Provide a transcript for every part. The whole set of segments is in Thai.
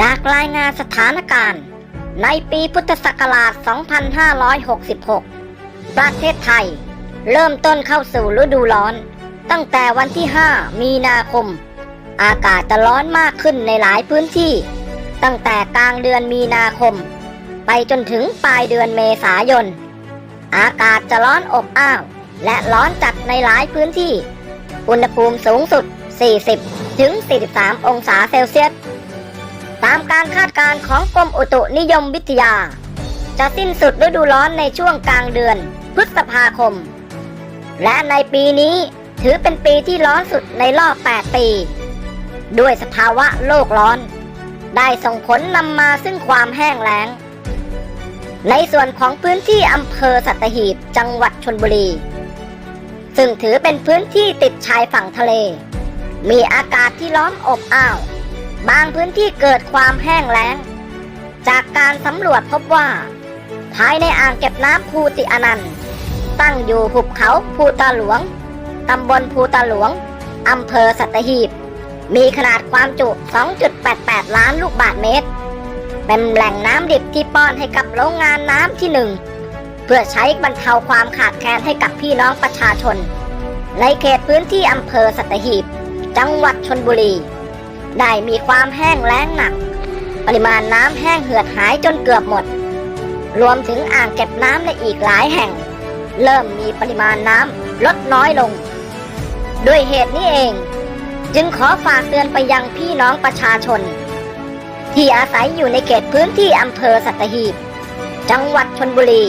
จากรายงานสถานการณ์ ในปีพุทธศักราช 2566 ประเทศไทย เริ่มต้นเข้าสู่ฤดูร้อน ตั้งแต่วันที่ 5 มีนาคม อากาศจะร้อนมากขึ้นในหลายพื้นที่ ตั้งแต่กลางเดือนมีนาคม ไปจนถึงปลายเดือนเมษายน อากาศจะร้อนอบอ้าว และร้อนจัดในหลายพื้นที่ อุณหภูมิสูงสุด 40ถึง43 องศาเซลเซียส ตามการคาดการณ์ของกรมอุตุนิยมวิทยา จะสิ้นสุดฤดูร้อนในช่วงกลางเดือน พฤษภาคม และในปีนี้ถือเป็นปีที่ร้อนสุดในรอบ 8 ปี ด้วยสภาวะโลกร้อน ได้ส่งผลนำมาซึ่งความแห้งแล้ง ในส่วนของพื้นที่อำเภอสัตหีบจังหวัดชนบุรี ซึ่งถือเป็นพื้นที่ติดชายฝั่งทะเล มีอากาศที่ร้อนอบอ้าว บางพื้นที่เกิดความแห้งแล้ง จากการสำรวจพบว่า ภายในอ่างเก็บน้ำภูติอนันต์ ตั้งอยู่หุบเขาภูตาหลวง ตำบลภูตาหลวง อำเภอสัตหีบ มีขนาดความจุ 2.88 ล้านลูกบาศก์เมตร เป็นแหล่งน้ำดิบที่ป้อนให้กับโรงงานน้ำที่หนึ่ง เพื่อใช้บรรเทาความขาดแคลนให้กับพี่น้องประชาชน ในเขตพื้นที่อำเภอสัตหีบ จังหวัดชนบุรี ได้มีความแห้งแล้งหนัก ปริมาณน้ำแห้งเหือดหายจนเกือบหมด รวมถึงอ่างเก็บน้ำในอีกหลายแห่ง เริ่มมีปริมาณน้ำลดน้อยลง ด้วยเหตุนี้เอง จึงขอฝากเตือนไปยังพี่น้องประชาชน ที่อาศัยอยู่ในเขตพื้นที่อำเภอสัตหีบ จังหวัดชนบุรี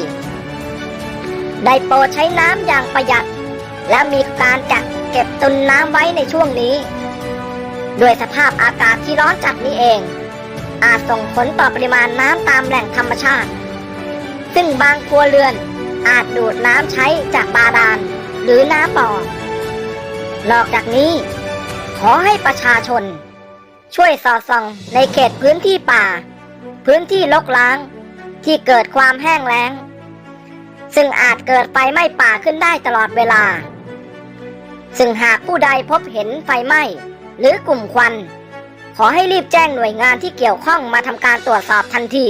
ได้โปรดใช้น้ำอย่างประหยัด และมีการจัดเก็บตุนน้ำไว้ในช่วงนี้ ด้วยสภาพอากาศที่ร้อนจัดนี้เอง อาจส่งผลต่อปริมาณน้ำตามแหล่งธรรมชาติ ซึ่งบางครัวเรือนอาจดูดน้ำใช้จากบาดาล หรือน้ำบ่อนอกจากนี้ ขอให้ประชาชน ช่วยสอดส่องในเขตพื้นที่ป่า พื้นที่ลกล้างที่เกิดความแห้งแล้ง ซึ่งอาจเกิดไฟไหม้ป่าขึ้นได้ตลอดเวลา ซึ่งหากผู้ใดพบเห็นไฟไหม้ หรือกลุ่มควัน ขอให้รีบแจ้งหน่วยงานที่เกี่ยวข้องมาทำการตรวจสอบทันที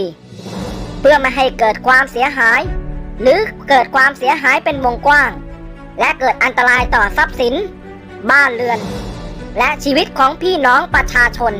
เพื่อไม่ให้เกิดความเสียหาย หรือเกิดความเสียหายเป็นวงกว้าง และเกิดอันตรายต่อทรัพย์สิน บ้านเรือน และชีวิตของพี่น้องประชาชน